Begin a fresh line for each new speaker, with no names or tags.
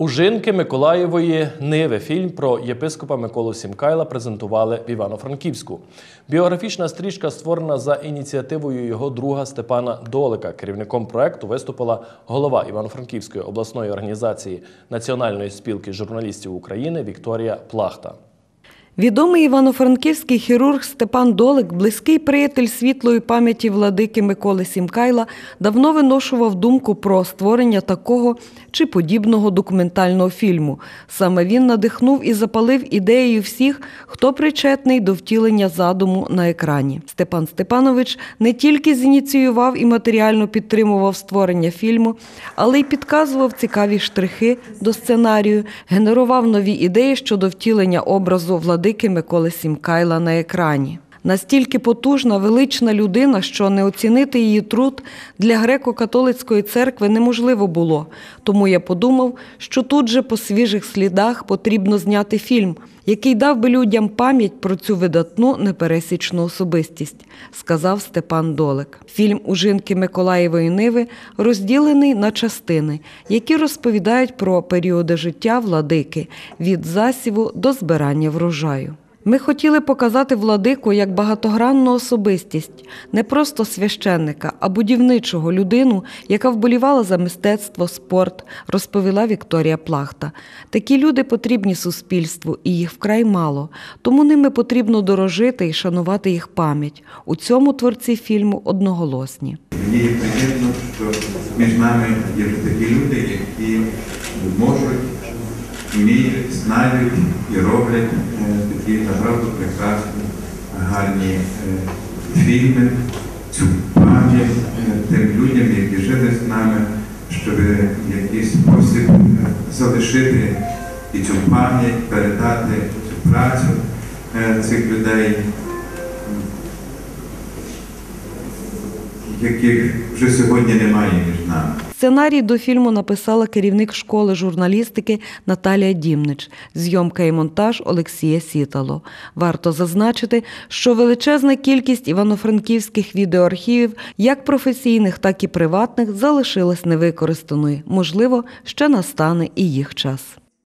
Ужинки Миколаєвої Ниви. Фільм про єпископа Миколу Сімкайла презентували в Івано-Франківську. Біографічна стрічка створена за ініціативою його друга Степана Долика. Керівником проекту виступила голова Івано-Франківської обласної організації Національної спілки журналістів України Вікторія Плахта.
Відомий івано-франківський хірург Степан Долик, близький приятель світлої пам'яті владики Миколи Сімкайла, давно виношував думку про створення такого чи подібного документального фільму. Саме він надихнув і запалив ідеєю всіх, хто причетний до втілення задуму на екрані. Степан Степанович не тільки зініціював і матеріально підтримував створення фільму, але й підказував цікаві штрихи до сценарію, генерував нові ідеї щодо втілення образу владики Миколи Сімкайла на екрані. Настільки потужна, велична людина, що не оцінити її труд для греко-католицької церкви неможливо було. Тому я подумав, що тут же по свіжих слідах потрібно зняти фільм, який дав би людям пам'ять про цю видатну непересічну особистість, сказав Степан Долик. Фільм Ужинки Миколаєвої Ниви розділений на частини, які розповідають про періоди життя владики від засіву до збирання врожаю. Ми хотіли показати владику як багатогранну особистість, не просто священника, а будівничого людину, яка вболівала за мистецтво, спорт, розповіла Вікторія Плахта. Такі люди потрібні суспільству, і їх вкрай мало, тому ними потрібно дорожити і шанувати їх пам'ять. У цьому творці фільму одноголосні.
Мені приємно, що між нами є такі люди, які можуть, вміють, знають і роблять такі награду прекрасні, гарні е, фільми, цю пам'ять е, тим людям, які жили з нами, щоб в якийсь спосіб е, залишити і цю пам'ять, передати цю працю цих людей. яких вже сьогодні немає.
Сценарій до фільму написала керівник школи журналістики Наталія Дімнич, зйомка і монтаж Олексія Сітало. Варто зазначити, що величезна кількість івано-франківських відеоархівів, як професійних, так і приватних, залишилась невикористаною. Можливо, ще настане і їх час.